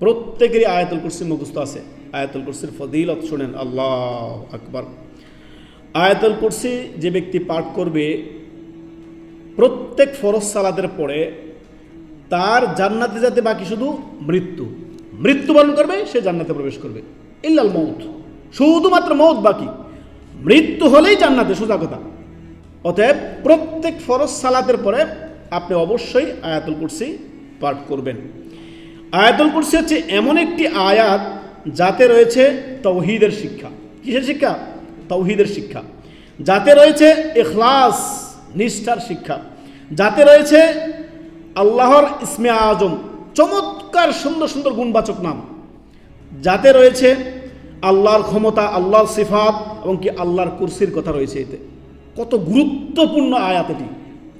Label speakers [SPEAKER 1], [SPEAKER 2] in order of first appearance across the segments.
[SPEAKER 1] প্রত্যেকেরই আয়াতুল কুরসি মুখস্থ আছে। আয়াতুল কুরসির ফদিলত শোনেন, আল্লাহ আকবর। আয়াতুল কুরসি যে ব্যক্তি পাঠ করবে, প্রত্যেক ফরজ সালাদের পরে তার জান্নাতে যাতে বাকি শুধু মৃত্যু। মৃত্যুবরণ করবে, সে জান্নাতে প্রবেশ করবে। ইল্লাল মৌত শুধুমাত্র মৌত বাকি। মৃত্যু হলেই জান্নাতে, সোজা কথা। অতএব প্রত্যেক ফরজ সালাতের পরে আপনি অবশ্যই আয়াতুল কুরসি পাঠ করবেন। আয়াতুল কুরসি হচ্ছে এমন একটি আয়াত যাতে রয়েছে তৌহিদের শিক্ষা। কিসের শিক্ষা? তৌহিদের শিক্ষা। যাতে রয়েছে এখলাস নিষ্ঠার শিক্ষা। যাতে রয়েছে আল্লাহর ইসমে আজম, চমৎকার, সুন্দর সুন্দর গুণবাচক নাম। যাতে রয়েছে আল্লাহর ক্ষমতা, আল্লাহর সিফাত এবং কি আল্লাহর কুরসির কথা রয়েছে এতে। কত গুরুত্বপূর্ণ আয়াত এটি।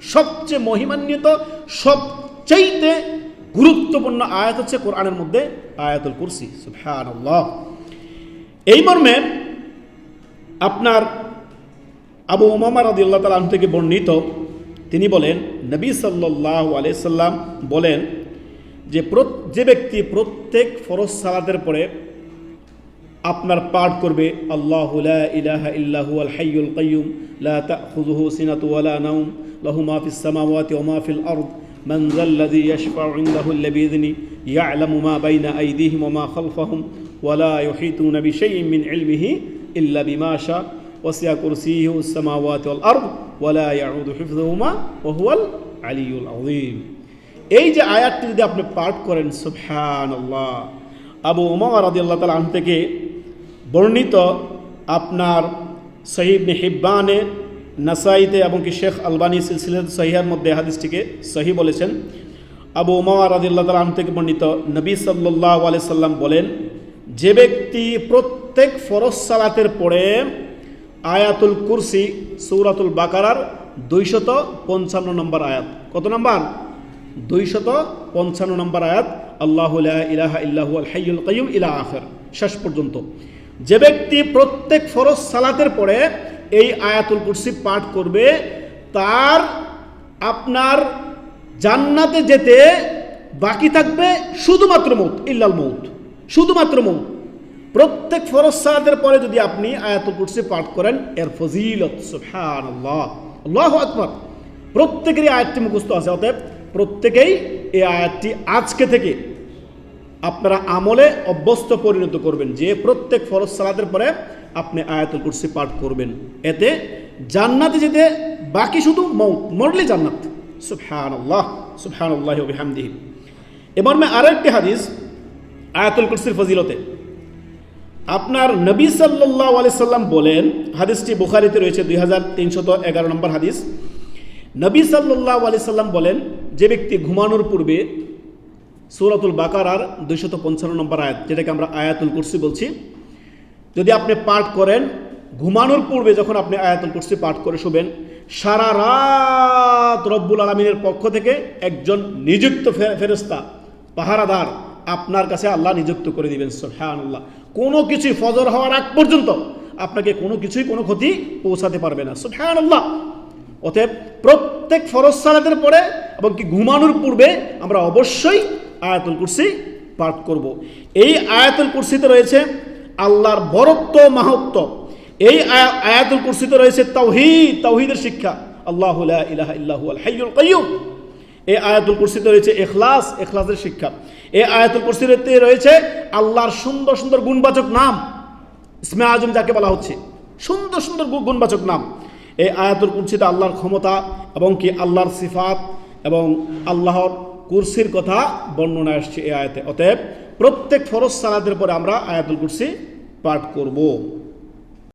[SPEAKER 1] সবচেয়ে মহিমান্বিত, সবচাইতে গুরুত্বপূর্ণ আয়াত হচ্ছে কোরআনের মধ্যে আয়াতুল কুরসি এই মর্মে আপনার আবু ওমামা রাদি আল্লাহ তালা থেকে বর্ণিত, তিনি বলেন, নবী সাল্লাহ আলাইসাল্লাম বলেন যে যে ব্যক্তি প্রত্যেক ফরজ সালাতের পরে আপনার পাঠ করবে, আল্লাহ ইলাহা ইল্লাহু আল হাইয়ুল কাইয়ুম, লা তাখুযুহু সিনাতু ওয়ালা নাওম, লাহু মা ফিস সামাওয়াতি ওয়া মা من ذا الذي يشفع عنده إلا بإذنه يعلم ما بين أيديهم وما خلفهم ولا يحيطون بشيء من علمه إلا بما شاء وسع كرسيه السماوات والأرض ولا يعود حفظهما وهو العلي العظيم এই যে আয়াতটি যদি আপনি পাঠ করেন সুবহান আল্লাহ আবু উমর আদি আল্লাহ তালা থেকে বর্ণিত আপনার সহিব হিব্বানে নাসাইতে এবং কি শেখ আলবানী সিলসিলাত সহিহার মধ্যে হাদিসটিকে সহি বলেছেন। আবু ওমা রাদিল্লাহ তালা আন থেকে বর্ণিত নবী সাল্লাহ আলি সাল্লাম বলেন, যে ব্যক্তি প্রত্যেক ফরজ সালাতের পরে আয়াতুল কুরসি, সৌরাতুল বাকারার দুইশত পঞ্চান্ন নম্বর আয়াত। কত নম্বর? দুইশত পঞ্চান্ন নম্বর আয়াত, আল্লাহ ইলাহা ইল্লাহু আল হাইয়ুল কাইয়ুম ইলা আখির। শেষ পর্যন্ত। যে ব্যক্তি প্রত্যেক ফরজ সালাতের পরে এই আয়াতুল কুরসি পাঠ করবে, তার আপনার জান্নাতে যেতে বাকি থাকবে শুধুমাত্র মৌত, ইল্লাল মৌত, শুধুমাত্র মৌত। প্রত্যেক ফরজ সালাতের পরে যদি আপনি আয়াতুল কুরসি পাঠ করেন, এর ফজিলত, সুবহানাল্লাহ, আল্লাহু আকবার। প্রত্যেকেরই আয়াতটি মুখস্থ আছে, অতএব প্রত্যেকেই এই আয়াতটি আজকে থেকে আপনারা আমলে অভ্যস্ত পরিণত করবেন। যে প্রত্যেক ফরজ সালাতের পরে আপনি আয়াতুল কুরসি পাঠ করবেন। এতে জান্নাতে যেতে বাকি শুধু মৌত মরলে জান্নাত। সুবহান আল্লাহ সুবহান আল্লাহ এবার মে আরও একটি হাদিস আয়াতুল কুরসির ফজিলতে। আপনার নবী সাল্লাহ আলি সাল্লাম বলেন, হাদিসটি বুখারিতে রয়েছে দুই হাজার তিনশত এগারো নম্বর হাদিস। নবী সাল্লাহ আলি সাল্লাম বলেন, যে ব্যক্তি ঘুমানোর পূর্বে সৌরাতুল বাকারার দুইশত পঞ্চান্ন নম্বর আয়াত, যেটাকে আমরা আয়াতুল কুরসি বলছি যদি আপনি পাঠ করেন, ঘুমানোর পূর্বে যখন আপনি আয়াতুল কুরসি পাঠ করে শুবেন, সারা রাত রব্বুল আলমিনের পক্ষ থেকে একজন নিযুক্ত ফেরেস্তা পাহারাদার আপনার কাছে আল্লাহ নিযুক্ত করে দিবেন সোহান আল্লাহ কোনো কিছুই ফজর হওয়ার আগ পর্যন্ত আপনাকে কোনো কিছুই কোনো ক্ষতি পৌঁছাতে পারবে না সোহান আল্লাহ অতএব প্রত্যেক ফরজ সালাতের পরে এবং কি ঘুমানোর পূর্বে আমরা অবশ্যই আয়াতুল কুরসি পাঠ করব। এই আয়াতুল কুরসিতে রয়েছে আল্লাহর বরত্ব মাহত্ব এই আয়া- আয়াতুল কুরসিতে রয়েছে তাওহিদ, তাওহিদের শিক্ষা। আল্লাহ ইলাহা ইল্লাহু আল হাইয়ুল কাইয়ুম। এই আয়াতুল কুরসিতে রয়েছে এখলাস এখলাসের শিক্ষা। এই আয়াতুল কুরসিতে রয়েছে আল্লাহর সুন্দর সুন্দর গুণবাচক নাম। ইসমে আজম যাকে বলা হচ্ছে, সুন্দর সুন্দর গুণবাচক নাম। এই আয়াতুল কুরসিতে আল্লাহর ক্ষমতা এবং কি আল্লাহর সিফাত এবং আল্লাহর কুরসির কথা বর্ণনা আসছে এই আয়াতে। অতএব প্রত্যেক ফরজ সালাদের পরে আমরা আয়াতুল কুরসি পাঠ করব।